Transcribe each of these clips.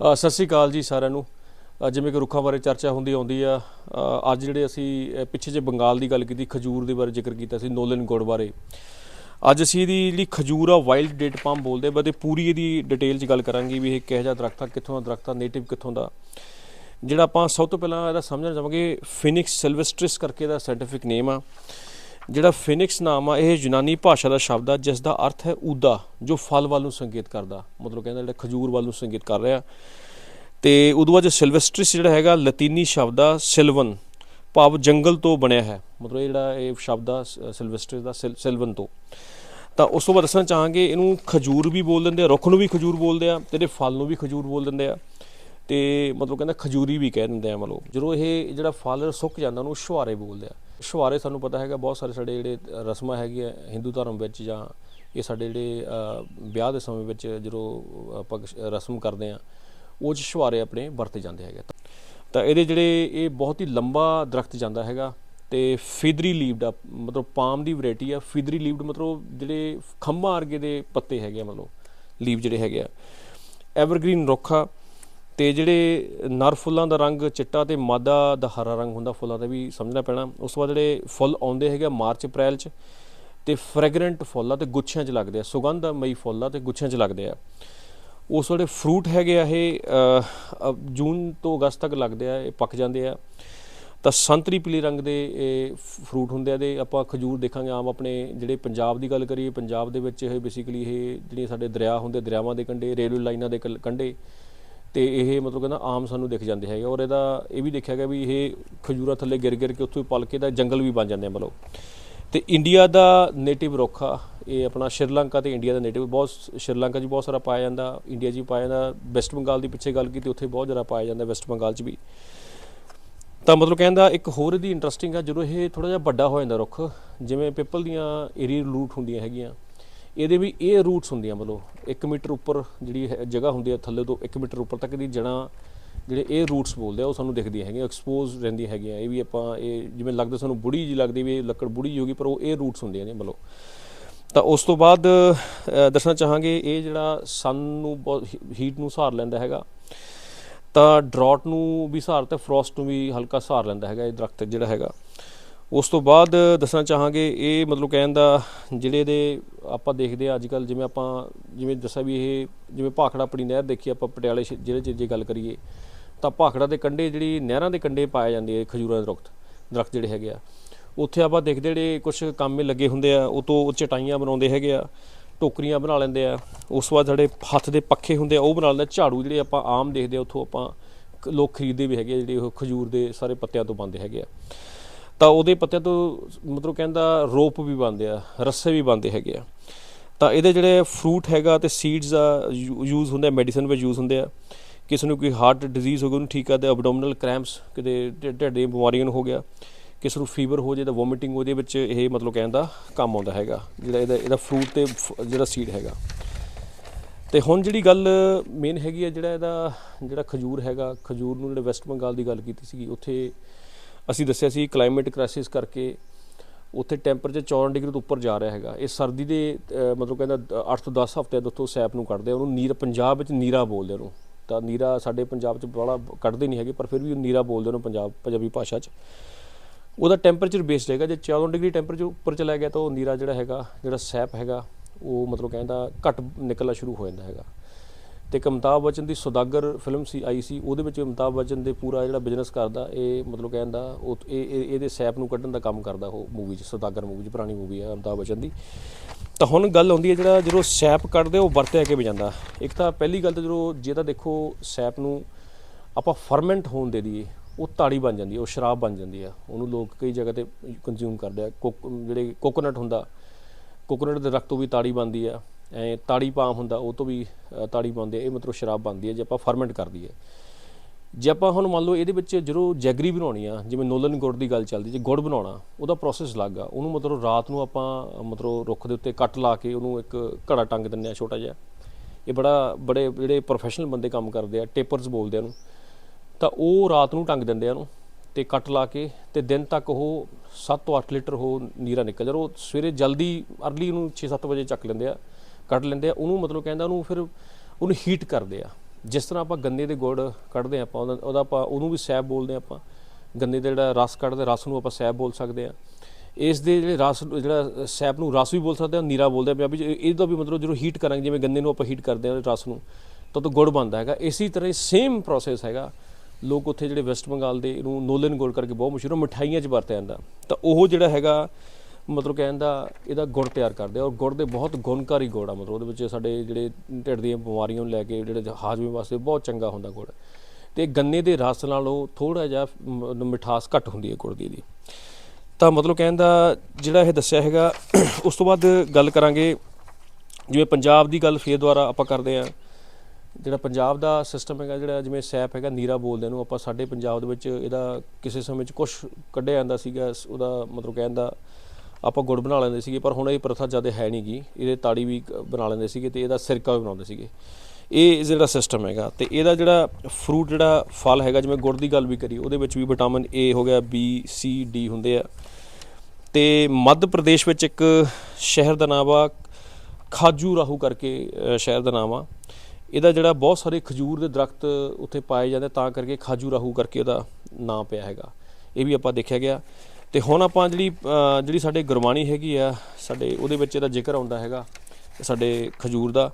ਸਤਿ ਸ੍ਰੀ ਅਕਾਲ ਜੀ ਸਾਰਿਆਂ ਨੂੰ। ਜਿਵੇਂ ਕਿ ਰੁੱਖਾਂ ਬਾਰੇ ਚਰਚਾ ਹੁੰਦੀ ਆਉਂਦੀ ਆ ਅੱਜ ਜਿਹੜੇ ਅਸੀਂ ਪਿੱਛੇ ਜੇ ਬੰਗਾਲ ਦੀ ਗੱਲ ਕੀਤੀ, ਖਜੂਰ ਦੇ ਬਾਰੇ ਜ਼ਿਕਰ ਕੀਤਾ ਸੀ, ਨੋਲਨ ਗੁੜ ਬਾਰੇ। ਅੱਜ ਅਸੀਂ ਇਹਦੀ ਜਿਹੜੀ ਖਜੂਰ ਆ ਵਾਈਲਡ ਡੇਟ ਪਾਮ ਬੋਲਦੇ ਬਦੇ ਪੂਰੀ ਇਹਦੀ ਡਿਟੇਲ 'ਚ ਗੱਲ ਕਰਾਂਗੇ ਵੀ ਇਹ ਕਿਹੋ ਜਿਹਾ ਦਰਖਤ ਆ, ਕਿੱਥੋਂ ਦਾ ਦਰਖਤ ਆ ਨੇਟਿਵ ਕਿੱਥੋਂ ਦਾ। ਜਿਹੜਾ ਆਪਾਂ ਸਭ ਤੋਂ ਪਹਿਲਾਂ ਇਹਦਾ ਸਮਝਣਾ ਚਾਹਾਂਗੇ ਫਿਨਿਕਸ ਸਿਲਵੈਸਟ੍ਰਿਸ ਕਰਕੇ ਦਾ ਸਾਇੰਟੀਫਿਕ ਨੇਮ ਆ। ਜਿਹੜਾ ਫਿਨਿਕਸ ਨਾਮ ਆ, ਇਹ ਯੂਨਾਨੀ ਭਾਸ਼ਾ ਦਾ ਸ਼ਬਦ ਆ ਜਿਸ ਦਾ ਅਰਥ ਹੈ ਊਦਾ ਜੋ ਫਲ ਵੱਲ ਨੂੰ ਸੰਕੇਤ ਕਰਦਾ। ਮਤਲਬ ਕਹਿੰਦਾ ਜਿਹੜਾ ਖਜੂਰ ਵੱਲ ਨੂੰ ਸੰਕੇਤ ਕਰ ਰਿਹਾ। ਤੇ ਉਦੋਂ ਬਾਅਦ ਸਿਲਵੈਸਟ੍ਰਿਸ ਜਿਹੜਾ ਹੈਗਾ, ਲਤੀਨੀ ਸ਼ਬਦ ਆ, ਸਿਲਵਨ, ਭਾਵ ਜੰਗਲ ਤੋਂ ਬਣਿਆ ਹੈ। ਮਤਲਬ ਇਹ ਜਿਹੜਾ ਇਹ ਸ਼ਬਦ ਆ ਸਿਲਵੈਸਟ੍ਰਿਸ ਦਾ ਸਿਲ- ਸਿਲਵਨ ਤੋਂ। ਤਾਂ ਉਸ ਤੋਂ ਬਾਅਦ ਦੱਸਣਾ ਚਾਹਾਂਗੇ, ਇਹਨੂੰ ਖਜੂਰ ਵੀ ਬੋਲ ਦਿੰਦੇ ਆ, ਰੁੱਖ ਨੂੰ ਵੀ ਖਜੂਰ ਬੋਲਦੇ ਆ, ਤੇ ਇਹਦੇ ਫਲ ਨੂੰ ਵੀ ਖਜੂਰ ਬੋਲ ਦਿੰਦੇ ਆ। ਤੇ ਮਤਲਬ ਕਹਿੰਦਾ ਖਜੂਰੀ ਵੀ ਕਹਿ ਦਿੰਦੇ ਆ ਮਤਲਬ। ਜਦੋਂ ਇਹ ਜਿਹੜਾ ਫਲ ਸੁੱਕ ਜਾਂਦਾ, ਉਹਨੂੰ ਸ਼ੁਹਾਰੇ ਬੋਲਦੇ ਆ। ਛੁਹਾਰੇ ਸਾਨੂੰ ਪਤਾ ਹੈਗਾ, ਬਹੁਤ ਸਾਰੇ ਸਾਡੇ ਜਿਹੜੇ ਰਸਮਾਂ ਹੈਗੀਆਂ, ਹਿੰਦੂ ਧਰਮ ਵਿੱਚ ਜਾਂ ਇਹ ਸਾਡੇ ਜਿਹੜੇ ਵਿਆਹ ਦੇ ਸਮੇਂ ਵਿੱਚ ਜਦੋਂ ਆਪਾਂ ਰਸਮ ਕਰਦੇ ਆ ਉਹ 'ਚ ਛੁਹਾਰੇ ਆਪਣੇ ਵਰਤੇ ਜਾਂਦੇ ਹੈਗੇ। ਤਾਂ ਇਹਦੇ ਜਿਹੜੇ ਇਹ ਬਹੁਤ ਹੀ ਲੰਬਾ ਦਰਖਤ ਜਾਂਦਾ ਹੈਗਾ ਤੇ ਫਿਦਰੀ ਲੀਵਡ ਆ ਮਤਲਬ ਪਾਮ ਦੀ ਵੈਰਾਈਟੀ ਆ। ਫਿਦਰੀ ਲੀਵਡ ਮਤਲਬ ਜਿਹੜੇ ਖੰਭਾਂ ਵਰਗੇ ਦੇ ਪੱਤੇ ਹੈਗੇ ਆ, ਮਤਲਬ ਲੀਵ ਜਿਹੜੇ ਹੈਗੇ ਆ। ਐਵਰਗ੍ਰੀਨ ਰੁੱਖ ਆ। ਤੇ ਜਿਹੜੇ ਨਰ ਫੁੱਲਾਂ ਦਾ ਰੰਗ ਚਿੱਟਾ ਤੇ ਮਾਦਾ ਦਾ ਹਰਾ ਰੰਗ ਹੁੰਦਾ ਫੁੱਲਾਂ ਦਾ ਵੀ ਸਮਝਣਾ ਪੈਣਾ। ਉਸ ਤੋਂ ਬਾਅਦ ਜਿਹੜੇ ਫੁੱਲ ਆਉਂਦੇ ਹੈਗੇ ਆ ਮਾਰਚ, ਅਪ੍ਰੈਲ ਚ, ਤੇ ਫ੍ਰੈਗਰੈਂਟ ਫੁੱਲ ਆ ਤੇ ਗੁੱਛਿਆਂ 'ਚ ਲੱਗਦੇ ਆ, ਸੁਗੰਧਮਈ ਫੁੱਲ ਆ ਤੇ ਗੁੱਛਿਆਂ 'ਚ ਲੱਗਦੇ ਆ। ਉਸ ਵੇਲੇ ਫਰੂਟ ਹੈਗੇ ਆ ਇਹ ਜੂਨ ਤੋਂ ਅਗਸਤ ਤੱਕ ਲੱਗਦੇ ਆ, ਇਹ ਪੱਕ ਜਾਂਦੇ ਆ। ਤਾਂ ਸੰਤਰੀ ਪੀਲੇ ਰੰਗ ਦੇ ਇਹ ਫਰੂਟ ਹੁੰਦੇ ਆ ਦੇ ਆਪਾਂ ਖਜੂਰ ਦੇਖਾਂਗੇ, ਆਮ ਆਪਣੇ ਜਿਹੜੇ ਪੰਜਾਬ ਦੀ ਗੱਲ ਕਰੀਏ, ਪੰਜਾਬ ਦੇ ਵਿੱਚ ਇਹ ਬੇਸਿਕਲੀ ਇਹ ਜਿਹੜੀਆਂ ਸਾਡੇ ਦਰਿਆ ਹੁੰਦੇ, ਦਰਿਆਵਾਂ ਦੇ ਕੰਢੇ, ਰੇਲਵੇ ਲਾਈਨਾਂ ਦੇ ਕਲ- ਕੰਢੇ ਤੇ ਇਹ ਮਤਲਬ ਕਹਿੰਦਾ ਆਮ ਸਾਨੂੰ ਦਿਖ ਜਾਂਦੇ ਹੈਗੇ ਔਰ ਇਹਦਾ ਇਹ ਵੀ ਦੇਖਿਆ ਗਿਆ ਵੀ ਇਹ ਖਜੂਰਾਂ ਥੱਲੇ ਗਿਰ ਗਿਰ ਕੇ ਉੱਥੋਂ ਪਲ ਕੇ ਦਾ ਜੰਗਲ ਵੀ ਬਣ ਜਾਂਦੇ ਆ ਮਤਲਬ। ਤੇ ਇੰਡੀਆ ਦਾ ਨੇਟਿਵ ਰੁੱਖ ਆ ਇਹ ਆਪਣਾ ਸ਼੍ਰੀਲੰਕਾ ਤੇ ਇੰਡੀਆ ਦਾ ਨੇਟਿਵ ਬਹੁਤ ਸ਼੍ਰੀਲੰਕਾ 'ਚ ਬਹੁਤ ਸਾਰਾ ਪਾਇਆ ਜਾਂਦਾ, ਇੰਡੀਆ 'ਚ ਵੀ ਪਾਇਆ ਜਾਂਦਾ, ਵੈਸਟ ਬੰਗਾਲ ਦੀ ਪਿੱਛੇ ਗੱਲ ਕੀਤੀ, ਉੱਥੇ ਬਹੁਤ ਜ਼ਿਆਦਾ ਪਾਇਆ ਜਾਂਦਾ ਵੈਸਟ ਬੰਗਾਲ 'ਚ ਵੀ। ਤਾਂ ਮਤਲਬ ਕਹਿੰਦਾ ਇੱਕ ਹੋਰ ਇਹਦੀ ਇੰਟਰਸਟਿੰਗ ਆ, ਜਦੋਂ ਇਹ ਥੋੜਾ ਜਿਹਾ ਵੱਡਾ ਹੋ ਜਾਂਦਾ ਰੁੱਖ, ਜਿਵੇਂ ਪਿੱਪਲ ਦੀਆਂ ਏਰੀ ਰੂਟ ਹੁੰਦੀਆਂ ਹੈਗੀਆਂ ਇਹਦੇ ਵੀ ਇਹ ਰੂਟਸ ਹੁੰਦੀਆਂ ਮਤਲਬ 1 ਮੀਟਰ ਉੱਪਰ ਜਿਹੜੀ ਹੈ- ਜਗ੍ਹਾ ਹੁੰਦੀ ਹੈ ਥੱਲੇ ਤੋਂ 1 ਮੀਟਰ ਉੱਪਰ ਤੱਕ ਦੀ ਜੜਾਂ ਜਿਹੜੇ ਇਹ ਰੂਟਸ ਬੋਲਦੇ ਆ, ਉਹ ਸਾਨੂੰ ਦਿਖਦੀਆਂ ਹੈਗੀਆਂ ਐਕਸਪੋਜ਼ ਰਹਿੰਦੀਆਂ ਹੈਗੀਆਂ। ਇਹ ਵੀ ਆਪਾਂ ਇਹ ਜਿਵੇਂ ਲੱਗਦਾ ਸਾਨੂੰ ਬੁੜੀ ਜੀ ਲੱਗਦੀ ਵੀ ਇਹ ਲੱਕੜ ਬੁੜੀ ਹੋਗੀ ਪਰ ਉਹ ਇਹ ਰੂਟਸ ਹੁੰਦੀਆਂ ਨੇ ਮਤਲਬ। ਤਾਂ ਉਸ ਤੋਂ ਬਾਅਦ ਦੱਸਣਾ ਚਾਹਾਂਗੇ ਇਹ ਜਿਹੜਾ ਸਨ ਨੂੰ ਬਹੁਤ ਹੀਟ ਨੂੰ ਸਹਾਰ ਲੈਂਦਾ ਹੈਗਾ। ਤਾਂ ਡਰਾਟ ਨੂੰ ਵੀ ਸਹਾਰ ਤੇ ਫਰੋਸਟ ਨੂੰ ਵੀ ਹਲਕਾ ਸਹਾਰ ਲੈਂਦਾ ਹੈਗਾ ਇਹ ਦਰਖਤ ਜਿਹੜਾ ਹੈਗਾ। ਉਸ ਤੋਂ ਬਾਅਦ, ਦੱਸਣਾ ਚਾਹਾਂਗੇ ਇਹ ਮਤਲਬ ਕਹਿਣ ਦਾ ਜਿਹੜੇ ਦੇ ਆਪਾਂ ਦੇਖਦੇ ਆ ਅੱਜ ਕੱਲ ਜਿਵੇਂ ਆਪਾਂ ਜਿਵੇਂ ਦੱਸਿਆ ਵੀ ਇਹ ਜਿਵੇਂ ਭਾਖੜਾ ਆਪਣੀ ਨਹਿਰ ਦੇਖੀ ਆਪਾਂ ਪਟਿਆਲੇ ਸ਼- ਜ਼ਿਲ੍ਹੇ 'ਚ ਜੇ ਗੱਲ ਕਰੀਏ, ਤਾਂ ਭਾਖੜਾ ਦੇ ਕੰਢੇ ਜਿਹੜੀ ਨਹਿਰਾਂ ਦੇ ਕੰਢੇ ਪਾਏ ਜਾਂਦੇ ਆ ਖਜੂਰਾਂ ਦੇ ਦਰਖਤ ਦਰਖਤ ਜਿਹੜੇ ਹੈਗੇ ਆ। ਉੱਥੇ ਆਪਾਂ ਦੇਖਦੇ ਜਿਹੜੇ ਕੁਝ ਕੰਮ ਲੱਗੇ ਹੁੰਦੇ ਆ, ਉਹ ਤੋਂ ਚਟਾਈਆਂ ਬਣਾਉਂਦੇ ਹੈਗੇ ਆ, ਟੋਕਰੀਆਂ ਬਣਾ ਲੈਂਦੇ ਆ, ਉਸ ਤੋਂ ਬਾਅਦ ਜਿਹੜੇ ਹੱਥ ਦੇ ਪੱਖੇ ਹੁੰਦੇ ਆ, ਉਹ ਬਣਾ ਲੈਂਦੇ ਝਾੜੂ ਜਿਹੜੇ ਆਪਾਂ ਆਮ ਦੇਖਦੇ ਆ, ਉੱਥੋਂ ਆਪਾਂ ਲੋਕ ਖਰੀਦਦੇ ਵੀ ਹੈਗੇ ਆ, ਜਿਹੜੇ ਉਹ ਖਜੂਰ ਦੇ ਸਾਰੇ ਪੱਤਿਆਂ ਤੋਂ ਬਣਦੇ ਹੈਗੇ ਆ। ਤਾਂ ਉਹਦੇ ਪੱਤਿਆਂ ਤੋਂ ਮਤਲਬ ਕਹਿੰਦਾ ਰੋਪ ਵੀ ਬਣਦੇ ਆ, ਰੱਸੇ ਵੀ ਬਣਦੇ ਹੈਗੇ ਆ। ਤਾਂ ਇਹਦੇ ਜਿਹੜੇ ਫਰੂਟ ਹੈਗਾ ਤੇ ਸੀਡਸ ਆ ਯੂਜ਼ ਹੁੰਦੇ ਆ ਮੈਡੀਸਨ ਵਿੱਚ ਯੂਜ਼ ਹੁੰਦੇ ਆ। ਕਿਸੇ ਨੂੰ ਕੋਈ ਹਾਰਟ ਡਿਜ਼ੀਜ਼ ਹੋ ਗਈ ਉਹਨੂੰ ਠੀਕ ਕਰਦੇ ਅਬਡੋਮੀਨਲ ਕ੍ਰੈਂਪਸ ਕਿਤੇ ਢਿੱਡ ਦੀਆਂ ਬਿਮਾਰੀਆਂ ਨੂੰ ਹੋ ਗਿਆ। ਕਿਸੇ ਨੂੰ ਫੀਵਰ ਹੋ ਜੇ ਤਾਂ ਵੋਮਿਟਿੰਗ ਉਹਦੇ ਵਿੱਚ ਇਹ ਮਤਲਬ ਕਹਿਣ ਦਾ ਕੰਮ ਆਉਂਦਾ ਹੈਗਾ, ਜਿਹੜਾ ਇਹਦਾ ਇਹਦਾ ਫਰੂਟ ਤੇ ਫ- ਜਿਹੜਾ ਸੀਡ ਹੈਗਾ। ਤੇ ਹੁਣ ਜਿਹੜੀ ਗੱਲ ਮੇਨ ਹੈਗੀ ਆ, ਜਿਹੜਾ ਇਹਦਾ, ਜਿਹੜਾ ਖਜੂਰ ਹੈਗਾ, ਖਜੂਰ ਨੂੰ ਜਿਹੜੇ ਵੈਸਟ ਬੰਗਾਲ ਦੀ ਗੱਲ ਕੀਤੀ ਸੀਗੀ, ਉੱਥੇ ਅਸੀਂ ਦੱਸਿਆ ਸੀ ਕਲਾਈਮੇਟ ਕ੍ਰਾਈਸਿਸ ਕਰਕੇ ਉੱਥੇ ਟੈਂਪਰੇਚਰ 14 ਡਿਗਰੀ ਤੋਂ ਉੱਪਰ ਜਾ ਰਿਹਾ ਹੈਗਾ। ਇਹ ਸਰਦੀ ਦੇ ਮਤਲਬ ਕਹਿੰਦਾ 8 ਤੋਂ 10 ਹਫ਼ਤੇ ਤੋਂ ਉੱਥੋਂ ਸੈਪ ਨੂੰ ਕੱਢਦੇ ਆ। ਉਹਨੂੰ ਨੀਰ, ਪੰਜਾਬ ਵਿੱਚ ਨੀਰਾ ਬੋਲਦੇ ਉਹਨੂੰ। ਤਾਂ ਨੀਰਾ ਸਾਡੇ ਪੰਜਾਬ 'ਚ ਬੜਾ ਕੱਢਦੇ ਨਹੀਂ ਹੈਗੇ, ਪਰ ਫਿਰ ਵੀ ਉਹ ਨੀਰਾ ਬੋਲਦੇ ਉਹਨੂੰ ਪੰਜਾਬ, ਪੰਜਾਬੀ ਭਾਸ਼ਾ 'ਚ। ਉਹਦਾ ਟੈਂਪਰੇਚਰ ਬੇਸਡ ਹੈਗਾ। ਜੇ 14 ਡਿਗਰੀ ਟੈਂਪਰੇਚਰ ਉੱਪਰ ਚਲਾ ਗਿਆ ਤਾਂ ਉਹ ਨੀਰਾ ਜਿਹੜਾ ਹੈਗਾ, ਜਿਹੜਾ ਸੈਪ ਹੈਗਾ, ਉਹ ਮਤਲਬ ਕਹਿੰਦਾ ਘੱਟ ਨਿਕਲਣਾ ਸ਼ੁਰੂ ਹੋ ਜਾਂਦਾ ਹੈਗਾ। ਤੇ ਇੱਕ ਅਮਿਤਾਭ ਬਚਨ ਦੀ ਸੁਦਾਗਰ ਫਿਲਮ ਸੀ, ਆਈ ਸੀ, ਉਹਦੇ ਵਿੱਚ ਅਮਿਤਾਭ ਬਚਨ ਦੇ ਪੂਰਾ ਜਿਹੜਾ ਬਿਜ਼ਨਸ ਕਰਦਾ, ਇਹ ਮਤਲਬ ਕਹਿੰਦਾ ਉਹ ਇਹ ਇਹਦੇ ਸੈਪ ਨੂੰ ਕੱਢਣ ਦਾ ਕੰਮ ਕਰਦਾ ਉਹ ਮੂਵੀ 'ਚ, ਸੁਦਾਗਰ ਮੂਵੀ 'ਚ, ਪੁਰਾਣੀ ਮੂਵੀ ਹੈ ਅਮਿਤਾਭ ਬਚਨ ਦੀ। ਤਾਂ ਹੁਣ ਗੱਲ ਆਉਂਦੀ ਹੈ ਜਿਹੜਾ, ਜਦੋਂ ਸੈਪ ਕੱਢਦੇ ਉਹ ਵਰਤਿਆ ਕਿਵੇਂ ਜਾਂਦਾ? ਇੱਕ ਤਾਂ ਪਹਿਲੀ ਗੱਲ ਤਾਂ ਜਦੋਂ, ਜੇ ਤਾਂ ਦੇਖੋ ਸੈਪ ਨੂੰ ਆਪਾਂ ਫਰਮੈਂਟ ਹੋਣ ਦੇ ਦਈਏ, ਉਹ ਤਾੜੀ ਬਣ ਜਾਂਦੀ ਹੈ, ਉਹ ਸ਼ਰਾਬ ਬਣ ਜਾਂਦੀ ਹੈ। ਉਹਨੂੰ ਲੋਕ ਕਈ ਜਗ੍ਹਾ ਤੇ ਕੰਜ਼ਿਊਮ ਕਰਦੇ ਆ। ਕੋਕ, ਜਿਹੜੇ ਕੋਕੋਨਟ ਹੁੰਦਾ ਕੋਕੋਨਟ ਦੇ ਰਖ ਤੋਂ ਵੀ ਤਾੜੀ ਬਣਦੀ ਆ। ਤਾੜੀ ਪਾਮ ਹੁੰਦਾ, ਉਹ ਤੋਂ ਵੀ ਤਾੜੀ ਪਾਉਂਦੇ ਹੈ ਇਹ ਮਤਲਬ ਸ਼ਰਾਬ ਬਣਦੀ ਹੈ, ਜੇ ਆਪਾਂ ਫਰਮੈਂਟ ਕਰਦੀ ਹੈ। ਜੇ ਆਪਾਂ ਹੁਣ ਮੰਨ ਲਓ ਇਹਦੇ ਵਿੱਚ ਜਦੋਂ ਜੈਗਰੀ ਬਣਾਉਣੀ ਆ, ਜਿਵੇਂ ਨੋਲਨ ਗੁੜ ਦੀ ਗੱਲ ਚੱਲਦੀ, ਜੇ ਗੁੜ ਬਣਾਉਣਾ, ਉਹਦਾ ਪ੍ਰੋਸੈਸ ਅਲੱਗ ਆ, ਉਹਨੂੰ ਮਤਲਬ ਰਾਤ ਨੂੰ ਆਪਾਂ, ਮਤਲਬ ਰੁੱਖ ਦੇ ਉੱਤੇ ਕੱਟ ਲਾ ਕੇ ਉਹਨੂੰ ਇੱਕ ਘੜਾ ਟੰਗ ਦਿੰਦੇ ਆ ਛੋਟਾ ਜਿਹਾ। ਇਹ ਬੜਾ, ਬੜੇ ਜਿਹੜੇ ਪ੍ਰੋਫੈਸ਼ਨਲ ਬੰਦੇ ਕੰਮ ਕਰਦੇ ਆ ਟੇਪਰਸ ਬੋਲਦੇ ਆ ਉਹਨੂੰ। ਤਾਂ ਉਹ ਰਾਤ ਨੂੰ ਟੰਗ ਦਿੰਦੇ ਆ ਉਹਨੂੰ ਤੇ ਕੱਟ ਲਾ ਕੇ ਤੇ ਦਿਨ ਤੱਕ ਉਹ 7 ਤੋਂ 8 ਲੀਟਰ ਉਹ ਨੀਰਾ ਨਿਕਲ ਜਾਂਦਾ। ਉਹ ਸਵੇਰੇ ਜਲਦੀ, ਅਰਲੀ ਨੂੰ 6-7 ਵਜੇ ਚੱਕ ਲੈਂਦੇ ਆ। ਕੱਢ ਲੈਂਦੇ ਆ, ਉਹਨੂੰ ਮਤਲਬ ਕਹਿੰਦਾ ਉਹਨੂੰ ਫਿਰ ਉਹਨੂੰ ਹੀਟ ਕਰਦੇ ਆ। ਜਿਸ ਤਰ੍ਹਾਂ ਆਪਾਂ ਗੰਨੇ ਦੇ ਗੁੜ ਕੱਢਦੇ ਹਾਂ ਆਪਾਂ, ਉਹਦਾ ਉਹਦਾ ਆਪਾਂ, ਉਹਨੂੰ ਵੀ ਸੈਬ ਬੋਲਦੇ ਹਾਂ ਆਪਾਂ। ਗੰਨੇ ਦਾ ਜਿਹੜਾ ਰਸ ਕੱਢਦੇ ਰਸ ਨੂੰ ਆਪਾਂ ਸੈਬ ਬੋਲ ਸਕਦੇ ਹਾਂ ਇਸ ਦੇ ਜਿਹੜੇ ਰਸ, ਜਿਹੜਾ ਸੈਬ ਨੂੰ ਰਸ ਵੀ ਬੋਲ ਸਕਦੇ ਹਾਂ ਨੀਰਾ ਬੋਲਦੇ ਹਾਂ ਪੰਜਾਬੀ ਚ ਇਹਦਾ ਵੀ ਮਤਲਬ ਜਦੋਂ ਹੀਟ ਕਰਾਂਗੇ, ਜਿਵੇਂ ਗੰਨੇ ਨੂੰ ਆਪਾਂ ਹੀਟ ਕਰਦੇ ਹਾਂ ਰਸ ਨੂੰ, ਤਾਂ ਉਹ ਤੋਂ ਗੁੜ ਬਣਦਾ ਹੈਗਾ। ਇਸੇ ਤਰ੍ਹਾਂ ਹੀ ਸੇਮ ਪ੍ਰੋਸੈਸ ਹੈਗਾ। ਲੋਕ ਉੱਥੇ ਜਿਹੜੇ ਵੈਸਟ ਬੰਗਾਲ ਦੇ ਇਹਨੂੰ ਨੋਲਨ ਗੁੜ ਕਰਕੇ ਬਹੁਤ ਮਸ਼ਹੂਰ ਹੈ ਮਿਠਾਈਆਂ 'ਚ ਵਰਤਿਆ ਜਾਂਦਾ। ਤਾਂ ਉਹ ਜਿਹੜਾ ਹੈਗਾ ਮਤਲਬ ਕਹਿਣ ਦਾ ਇਹਦਾ ਗੁੜ ਤਿਆਰ ਕਰਦੇ ਆ ਔਰ ਗੁੜ ਦੇ ਬਹੁਤ ਗੁਣਕਾਰੀ ਗੁੜ ਆ। ਮਤਲਬ ਉਹਦੇ ਵਿੱਚ ਸਾਡੇ ਜਿਹੜੇ ਢਿੱਡ ਦੀਆਂ ਬਿਮਾਰੀਆਂ ਨੂੰ ਲੈ ਕੇ ਜਿਹੜੇ ਹਾਜ਼ਮੇ ਵਾਸਤੇ ਬਹੁਤ ਚੰਗਾ ਹੁੰਦਾ ਗੁੜ। ਤੇ ਗੰਨੇ ਦੇ ਰਸ ਨਾਲੋਂ ਥੋੜਾ ਜਿਹਾ ਮਿਠਾਸ ਘੱਟ ਹੁੰਦੀ ਹੈ ਗੁੜ ਦੀ ਇਹਦੀ। ਤਾਂ ਮਤਲਬ ਕਹਿਣ ਦਾ ਜਿਹੜਾ ਇਹ ਦੱਸਿਆ ਹੈਗਾ, ਉਸ ਤੋਂ ਬਾਅਦ ਗੱਲ ਕਰਾਂਗੇ ਜਿਵੇਂ ਪੰਜਾਬ ਦੀ ਗੱਲ ਫੇਰ ਦੁਆਰਾ ਆਪਾਂ ਕਰਦੇ ਆ ਜਿਹੜਾ ਪੰਜਾਬ ਦਾ ਸਿਸਟਮ ਹੈਗਾ, ਜਿਹੜਾ ਜਿਵੇਂ ਸੈਪ ਹੈਗਾ, ਨੀਰਾ ਬੋਲਦੇ ਨੂੰ ਆਪਾਂ ਸਾਡੇ ਪੰਜਾਬ ਦੇ ਵਿੱਚ ਇਹਦਾ ਕਿਸੇ ਸਮੇਂ 'ਚ ਕੁਝ ਕੱਢਿਆ ਜਾਂਦਾ ਸੀਗਾ ਉਹਦਾ ਮਤਲਬ ਕਹਿਣ ਦਾ ਆਪਾਂ ਗੁੜ ਬਣਾ ਲੈਂਦੇ ਸੀਗੇ, ਪਰ ਹੁਣ ਇਹ ਪ੍ਰਥਾ ਜ਼ਿਆਦਾ ਹੈ ਨਹੀਂਗੀ ਇਹਦੇ ਤਾੜੀ ਵੀ ਬਣਾ ਲੈਂਦੇ ਸੀਗੇ ਤੇ ਇਹਦਾ ਸਿਰਕਾ ਵੀ ਬਣਾਉਂਦੇ ਸੀਗੇ। ਇਹ ਜਿਹੜਾ ਸਿਸਟਮ ਹੈਗਾ ਤੇ ਇਹਦਾ ਜਿਹੜਾ ਫਰੂਟ ਜਿਹੜਾ ਫਲ ਹੈਗਾ, ਜਿਵੇਂ ਗੁੜ ਦੀ ਗੱਲ ਵੀ ਕਰੀ ਉਹਦੇ ਵਿੱਚ ਵੀ ਵਿਟਾਮਿਨ ਏ ਹੋ ਗਿਆ ਬੀ ਸੀ ਡੀ ਹੁੰਦੇ ਆ। ਤੇ ਮੱਧ ਪ੍ਰਦੇਸ਼ ਵਿੱਚ ਇੱਕ ਸ਼ਹਿਰ ਦਾ ਨਾਮ ਆ, ਖਾਜੂ ਰਾਹੂ ਕਰਕੇ ਸ਼ਹਿਰ ਦਾ ਨਾਮ ਆ। ਇਹਦਾ ਜਿਹੜਾ ਬਹੁਤ ਸਾਰੇ ਖਜੂਰ ਦੇ ਦਰਖਤ ਉੱਥੇ ਪਾਏ ਜਾਂਦੇ, ਤਾਂ ਕਰਕੇ ਖਾਜੂ ਰਾਹੂ ਕਰਕੇ ਉਹਦਾ ਨਾਂ ਪਿਆ ਹੈਗਾ। ਇਹ ਵੀ ਆਪਾਂ ਦੇਖਿਆ ਗਿਆ। ਤੇ ਹੁਣ ਆਪਾਂ ਜਿਹੜੀ ਜਿਹੜੀ ਸਾਡੇ ਗੁਰਬਾਣੀ ਹੈਗੀ ਆ ਸਾਡੇ ਉਹਦੇ ਵਿੱਚ ਇਹਦਾ ਜ਼ਿਕਰ ਆਉਂਦਾ ਹੈਗਾ ਸਾਡੇ ਖਜੂਰ ਦਾ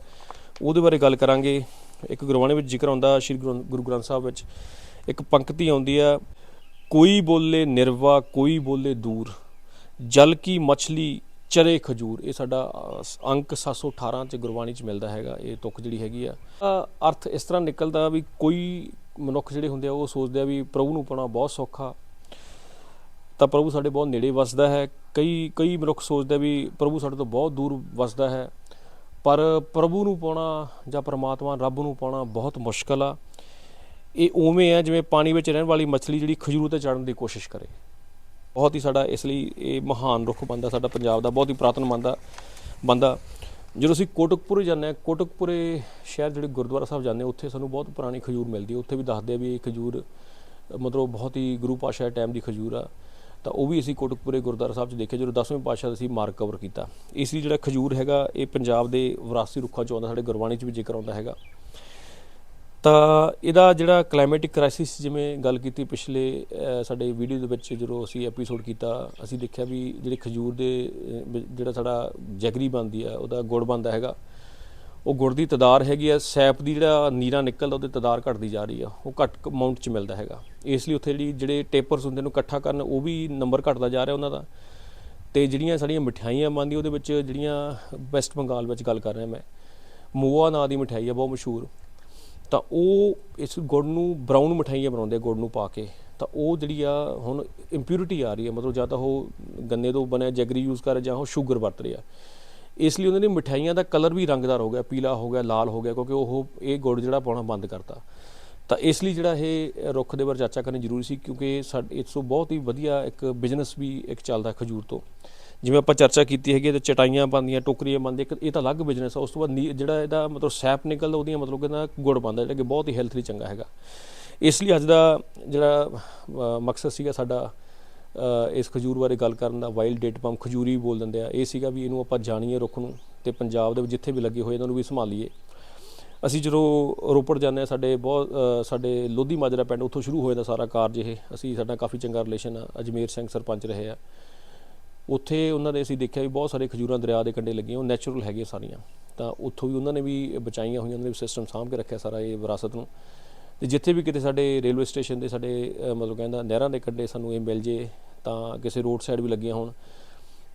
ਉਹਦੇ ਬਾਰੇ ਗੱਲ ਕਰਾਂਗੇ। ਇੱਕ ਗੁਰਬਾਣੀ ਵਿੱਚ ਜ਼ਿਕਰ ਆਉਂਦਾ ਸ਼੍ਰੀ ਗੁਰੂ ਗੁਰੂ ਗ੍ਰੰਥ ਸਾਹਿਬ ਵਿੱਚ। ਇੱਕ ਪੰਕਤੀ ਆਉਂਦੀ ਆ ਕੋਈ ਬੋਲੇ ਨਿਰਵਾ ਕੋਈ ਬੋਲੇ ਦੂਰ ਜਲ ਕੀ ਮਛਲੀ ਚਰੇ ਖਜੂਰ। ਇਹ ਸਾਡਾ ਅ, ਸ- ਅੰਕ 718 ਚ ਗੁਰਬਾਣੀ ਚ ਮਿਲਦਾ ਹੈਗਾ ਇਹ ਤੁਕ ਜਿਹੜੀ ਹੈਗੀ ਆ। ਅਰਥ ਇਸ ਤਰ੍ਹਾਂ ਨਿਕਲਦਾ ਵੀ ਕੋਈ ਮਨੁੱਖ ਜਿਹੜੇ ਹੁੰਦੇ ਆ ਉਹ ਸੋਚਦੇ ਆ ਵੀ ਪ੍ਰਭੂ ਨੂੰ ਪਾਉਣਾ ਬਹੁਤ ਸੌਖਾ ਤਾਂ ਪ੍ਰਭੂ ਸਾਡੇ ਬਹੁਤ ਨੇੜੇ ਵਸਦਾ ਹੈ। ਕਈ ਕਈ ਮਨੁੱਖ ਸੋਚਦੇ ਵੀ ਪ੍ਰਭੂ ਸਾਡੇ ਤੋਂ ਬਹੁਤ ਦੂਰ ਵਸਦਾ ਹੈ। ਪਰ ਪ੍ਰਭੂ ਨੂੰ ਪਾਉਣਾ ਜਾਂ ਪਰਮਾਤਮਾ ਰੱਬ ਨੂੰ ਪਾਉਣਾ ਬਹੁਤ ਮੁਸ਼ਕਲ ਆ। ਇਹ ਉਵੇਂ ਆ ਜਿਵੇਂ ਪਾਣੀ ਵਿੱਚ ਰਹਿਣ ਵਾਲੀ ਮੱਛਲੀ ਜਿਹੜੀ ਖਜੂਰ ਤੇ ਚੜਨ ਦੀ ਕੋਸ਼ਿਸ਼ ਕਰੇ। ਬਹੁਤ ਹੀ ਸਾਡਾ ਇਸ ਲਈ ਇਹ ਮਹਾਨ ਰੁੱਖ ਬੰਦਾ ਸਾਡਾ ਪੰਜਾਬ ਦਾ ਬਹੁਤ ਹੀ ਪੁਰਾਤਨ ਬੰਦਾ ਬੰਦਾ ਜਦੋਂ ਅਸੀਂ ਕੋਟਕਪੁਰੇ ਜਾਂਦੇ ਹਾਂ, ਕੋਟਕਪੁਰੇ ਸ਼ਹਿਰ ਜਿਹੜੇ ਗੁਰਦੁਆਰਾ ਸਾਹਿਬ ਜਾਂਦੇ ਉੱਥੇ ਸਾਨੂੰ ਬਹੁਤ ਪੁਰਾਣੀ ਖਜੂਰ ਮਿਲਦੀ ਹੈ। ਉੱਥੇ ਵੀ ਦੱਸਦੇ ਆ ਵੀ ਇਹ ਖਜੂਰ, ਮਤਲਬ ਬਹੁਤ ਹੀ ਗੁਰੂ ਪਾਸ਼ਾ ਟਾਈਮ ਦੀ ਖਜੂਰ ਆ। ਤਾਂ ਉਹ ਵੀ ਅਸੀਂ ਕੋਟਕਪੁਰੇ ਗੁਰਦੁਆਰਾ ਸਾਹਿਬ 'ਚ ਦੇਖਿਆ, ਜਦੋਂ 10ਵੇਂ ਪਾਤਸ਼ਾਹ ਦਾ ਅਸੀਂ ਮਾਰਕ ਕਵਰ ਕੀਤਾ। ਇਸ ਲਈ ਜਿਹੜਾ ਖਜੂਰ ਹੈਗਾ, ਇਹ ਪੰਜਾਬ ਦੇ ਵਿਰਾਸਤੀ ਰੁੱਖਾਂ 'ਚ ਆਉਂਦਾ, ਸਾਡੇ ਗੁਰਬਾਣੀ 'ਚ ਵੀ ਜ਼ਿਕਰ ਆਉਂਦਾ ਹੈਗਾ। ਤਾਂ ਇਹਦਾ ਜਿਹੜਾ ਕਲਾਈਮੇਟਿਕ ਕ੍ਰਾਈਸਿਸ ਜਿਵੇਂ ਗੱਲ ਕੀਤੀ ਪਿਛਲੇ ਸਾਡੇ ਵੀਡੀਓ ਦੇ ਵਿੱਚ ਜਦੋਂ ਅਸੀਂ ਐਪੀਸੋਡ ਕੀਤਾ, ਅਸੀਂ ਦੇਖਿਆ ਵੀ ਜਿਹੜੇ ਖਜੂਰ ਦੇ ਜਿਹੜਾ ਸਾਡਾ ਜੈਗਰੀ ਬਣਦੀ ਆ, ਉਹਦਾ ਗੁੜ ਬਣਦਾ ਹੈਗਾ। ਉਹ ਗੁੜ ਦੀ ਤਦਾਰ ਹੈਗੀ ਆ, ਸੈਪ ਦੀ ਜਿਹੜਾ ਨੀਰਾ ਨਿਕਲਦਾ ਉਹਦੀ ਤਦਾਰ ਘਟਦੀ ਜਾ ਰਹੀ ਆ, ਉਹ ਘੱਟ ਅਮਾਉਂਟ ਚ ਮਿਲਦਾ ਹੈਗਾ। ਇਸ ਲਈ ਉੱਥੇ ਜਿਹੜੀ, ਜਿਹੜੇ ਟੇਪਰਸ ਹੁੰਦੇ ਨੂੰ ਇਕੱਠਾ ਕਰਨ, ਉਹ ਵੀ ਨੰਬਰ ਘਟਦਾ ਜਾ ਰਿਹਾ ਉਹਨਾਂ ਦਾ। ਤੇ ਜਿਹੜੀਆਂ ਸਾਡੀਆਂ ਮਠਿਆਈਆਂ ਬਣਦੀ ਉਹਦੇ ਵਿੱਚ ਜਿਹੜੀਆਂ ਵੈਸਟ ਬੰਗਾਲ ਵਿੱਚ ਗੱਲ ਕਰ ਰਿਹਾ ਮੈਂ, ਮੋਆ ਨਾਂ ਦੀ ਮਠਿਆਈ ਆ, ਬਹੁਤ ਮਸ਼ਹੂਰ। ਤਾਂ ਉਹ ਇਸ ਗੁੜ ਨੂੰ ਬਰਾਊਨ ਮਠਾਈਆਂ ਬਣਾਉਂਦੇ ਆ, ਗੁੜ ਨੂੰ ਪਾ ਕੇ। ਤਾਂ ਉਹ ਜਿਹੜੀ ਆ, ਹੁਣ ਇੰਪਿਊਰਿਟੀ ਆ ਰਹੀ ਹੈ ਮਤਲਬ ਜਾਂ ਤਾਂ ਉਹ ਗੰਨੇ ਤੋਂ ਬਣਿਆ ਜੈਗਰੀ ਯੂਜ਼ ਕਰ ਜਾਂ ਉਹ ਸ਼ੂਗਰ ਵਰਤ ਰਿਹਾ। ਇਸ ਲਈ ਉਹਨਾਂ ਦੀ ਮਠਾਈਆਂ ਦਾ ਕਲਰ ਵੀ ਰੰਗਦਾਰ ਹੋ ਗਿਆ, ਪੀਲਾ ਹੋ ਗਿਆ, ਲਾਲ ਹੋ ਗਿਆ, ਕਿਉਂਕਿ ਉਹ ਇਹ ਗੁੜ ਜਿਹੜਾ ਪਾਉਣਾ ਬੰਦ ਕਰਤਾ। ਤਾਂ ਇਸ ਲਈ ਜਿਹੜਾ ਇਹ ਰੁੱਖ ਦੇ ਬਾਰੇ ਚਰਚਾ ਕਰਨੀ ਜ਼ਰੂਰੀ ਸੀ, ਕਿਉਂਕਿ ਸਾਡੇ ਇਸ ਤੋਂ ਬਹੁਤ ਹੀ ਵਧੀਆ ਇੱਕ ਬਿਜ਼ਨਸ ਵੀ ਇੱਕ ਚੱਲਦਾ ਖਜੂਰ ਤੋਂ। ਜਿਵੇਂ ਆਪਾਂ ਚਰਚਾ ਕੀਤੀ ਹੈਗੀ ਤੇ ਚਟਾਈਆਂ ਬਣਦੀਆਂ, ਟੋਕਰੀਆਂ ਬਣਦੀਆਂ, ਇੱਕ ਇਹ ਤਾਂ ਅਲੱਗ ਬਿਜ਼ਨਸ ਆ, ਉਸ ਤੋਂ ਬਾਅਦ ਨੀ- ਜਿਹੜਾ ਇਹਦਾ ਮਤਲਬ ਸੈਪ ਨਿਕਲਦਾ, ਉਹਦੀਆਂ ਮਤਲਬ ਕਹਿੰਦਾ ਗੁੜ ਬਣਦਾ, ਜਿਹੜਾ ਕਿ ਬਹੁਤ ਹੀ ਹੈਲਥ ਚੰਗਾ ਹੈਗਾ। ਇਸ ਲਈ ਅੱਜ ਦਾ ਜਿਹੜਾ ਮਕਸਦ ਸੀਗਾ ਸਾਡਾ ਇਸ ਖਜੂਰ ਬਾਰੇ ਗੱਲ ਕਰਨ ਦਾ ਵਾਈਲਡ ਡੇਟ ਪੰਪ ਖਜੂਰੀ ਬੋਲ ਦਿੰਦੇ ਆ। ਇਹ ਸੀਗਾ ਵੀ ਇਹਨੂੰ ਆਪਾਂ ਜਾਣੀਏ ਰੁੱਖ ਨੂੰ ਤੇ ਪੰਜਾਬ ਦੇ ਵਿੱਚ ਜਿੱਥੇ ਵੀ ਲੱਗੇ ਹੋਏ ਇਹਨਾਂ ਨੂੰ ਵੀ ਸੰਭਾਲੀਏ। ਅਸੀਂ ਜਦੋਂ ਰੋਪੜ ਜਾਂਦੇ ਆ, ਸਾਡੇ ਬਹੁਤ ਸਾਡੇ ਲੋਧੀ ਮਾਜਰਾ ਪਿੰਡ ਉੱਥੋਂ ਸ਼ੁਰੂ ਹੋਇਆ ਦਾ ਸਾਰਾ ਕਾਰਜ ਇਹ। ਅਸੀਂ ਸਾਡਾ ਕਾਫੀ ਚੰਗਾ ਰਿਲੇਸ਼ਨ ਆ, ਅਜਮੇਰ ਸਿੰਘ ਸਰਪੰਚ ਰਹੇ ਆ। ਉੱਥੇ ਉਹਨਾਂ ਨੇ ਅਸੀਂ ਦੇਖਿਆ ਵੀ ਬਹੁਤ ਸਾਰੇ ਖਜੂਰਾਂ ਦਰਿਆ ਦੇ ਕੰਢੇ ਲੱਗੀਆਂ, ਉਹ ਨੈਚੁਰਲ ਹੈਗੇ ਸਾਰੀਆਂ। ਤਾਂ ਉੱਥੋਂ ਵੀ ਉਹਨਾਂ ਨੇ ਵੀ ਬਚਾਈਆਂ ਹੋਈਆਂ, ਉਹਨਾਂ ਨੇ ਸਿਸਟਮ ਸਾਂਭ ਕੇ ਰੱਖਿਆ ਸਾਰਾ ਇਹ ਵਿਰਾਸਤ ਨੂੰ। ਤੇ ਜਿੱਥੇ ਵੀ ਕਿਤੇ ਸਾਡੇ ਰੇਲਵੇ ਸਟੇਸ਼ਨ ਦੇ ਸਾਡੇ ਮਤਲਬ ਕਹਿੰਦਾ ਨਹਿਰਾਂ ਦੇ ਕੰਢੇ ਸਾਨੂੰ ਇਹ ਮਿਲ ਜੇ, ਤਾਂ ਕਿਸੇ ਰੋਡ ਸਾਈਡ ਵੀ ਲੱਗੀਆਂ ਹੋਣ,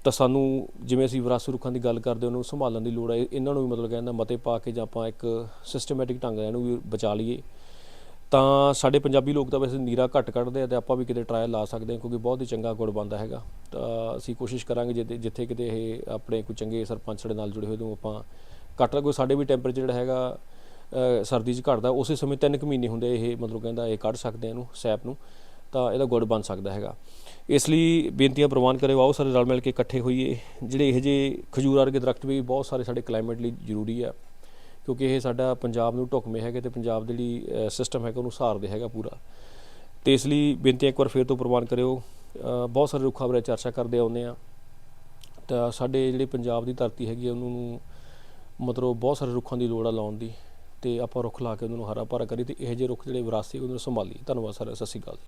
ਤਾਂ ਸਾਨੂੰ ਜਿਵੇਂ ਅਸੀਂ ਵਿਰਾਸਤ ਰੁੱਖਾਂ ਦੀ ਗੱਲ ਕਰਦੇ ਉਹਨੂੰ ਸੰਭਾਲਣ ਦੀ ਲੋੜ ਹੈ, ਇਹਨਾਂ ਨੂੰ ਵੀ ਮਤਲਬ ਕਹਿੰਦਾ ਮਤੇ ਪਾ ਕੇ ਜਾਂ ਆਪਾਂ ਇੱਕ ਸਿਸਟਮੈਟਿਕ ਢੰਗ ਨਾਲ ਇਹਨੂੰ ਵੀ ਬਚਾ ਲਈਏ। ਤਾਂ ਸਾਡੇ ਪੰਜਾਬੀ ਲੋਕ ਤਾਂ ਵੈਸੇ ਨੀਰਾ ਘੱਟ ਕੱਢਦੇ ਆ ਤੇ ਆਪਾਂ ਵੀ ਕਿਤੇ ਟਰਾਇਲ ਲਾ ਸਕਦੇ ਹਾਂ, ਕਿਉਂਕਿ ਬਹੁਤ ਹੀ ਚੰਗਾ ਗੁੜ ਬਣਦਾ ਹੈਗਾ। ਤਾਂ ਅਸੀਂ ਕੋਸ਼ਿਸ਼ ਕਰਾਂਗੇ ਜਿੱਥੇ ਜਿੱਥੇ ਕਿਤੇ ਇਹ ਆਪਣੇ ਕੋਈ ਚੰਗੇ ਸਰਪੰਚ ਸਾਡੇ ਨਾਲ ਜੁੜੇ ਹੋਏ ਤੋਂ ਆਪਾਂ ਘੱਟ ਕੋਈ ਸਾਡੇ ਵੀ ਟੈਂਪਰੇਚਰ ਜਿਹੜਾ ਹੈਗਾ ਸਰਦੀ 'ਚ ਘਟਦਾ ਉਸੇ ਸਮੇਂ ਤਿੰਨ ਕੁ ਮਹੀਨੇ ਹੁੰਦੇ ਇਹ ਮਤਲਬ ਕਹਿੰਦਾ ਇਹ ਕੱਢ ਸਕਦੇ ਇਹਨੂੰ ਸੈਪ ਨੂੰ ਤਾਂ ਇਹਦਾ ਗੁੜ ਬਣ ਸਕਦਾ ਹੈਗਾ। ਇਸ ਲਈ ਬੇਨਤੀਆਂ ਪ੍ਰਵਾਨ ਕਰਿਓ ਆਓ ਸਾਰੇ ਰਲ ਮਿਲ ਕੇ ਇਕੱਠੇ ਹੋਈਏ। ਜਿਹੜੇ ਇਹ ਜੇ ਖਜੂਰ ਵਰਗੇ ਦਰਖਤ ਵੀ ਬਹੁਤ ਸਾਰੇ ਸਾਡੇ ਕਲਾਈਮੇਟ ਲਈ ਜ਼ਰੂਰੀ ਆ ਕਿਉਂਕਿ ਇਹ ਸਾਡਾ ਪੰਜਾਬ ਨੂੰ ਢੁਕਵੇਂ ਹੈਗੇ ਤੇ ਪੰਜਾਬ ਦੀ ਜਿਹੜੀ ਸਿਸਟਮ ਹੈਗਾ ਉਹਨੂੰ ਸਹਾਰਦੇ ਹੈਗਾ ਪੂਰਾ। ਤੇ ਇਸ ਲਈ ਬੇਨਤੀਆਂ ਇੱਕ ਵਾਰ ਫੇਰ ਤੋਂ ਪ੍ਰਵਾਨ ਕਰਿਓ। ਬਹੁਤ ਸਾਰੇ ਰੁੱਖਾਂ ਬਾਰੇ ਚਰਚਾ ਕਰਦੇ ਆਉਂਦੇ ਆ। ਤਾਂ ਸਾਡੇ ਜਿਹੜੇ ਪੰਜਾਬ ਦੀ ਧਰਤੀ ਹੈਗੀ ਆ, ਉਹਨੂੰ ਮਤਲਬ ਬਹੁਤ ਸਾਰੇ ਰੁੱਖਾਂ ਦੀ ਲੋੜ ਆ ਲਾਉਣ ਦੀ। ਤੇ ਆਪਾਂ ਰੁੱਖ ਲਾ ਕੇ ਉਹਨਾਂ ਨੂੰ ਹਰਾ ਭਰਾ ਕਰੀ ਤੇ ਇਹੋ ਜਿਹੇ ਰੁੱਖ ਜਿਹੜੇ ਵਿਰਾਸਤੀ ਉਹਨਾਂ ਨੂੰ ਸੰਭਾਲੀ ਧੰਨਵਾਦ ਸਰ ਸਤਿ ਸ਼੍ਰੀ ਅਕਾਲ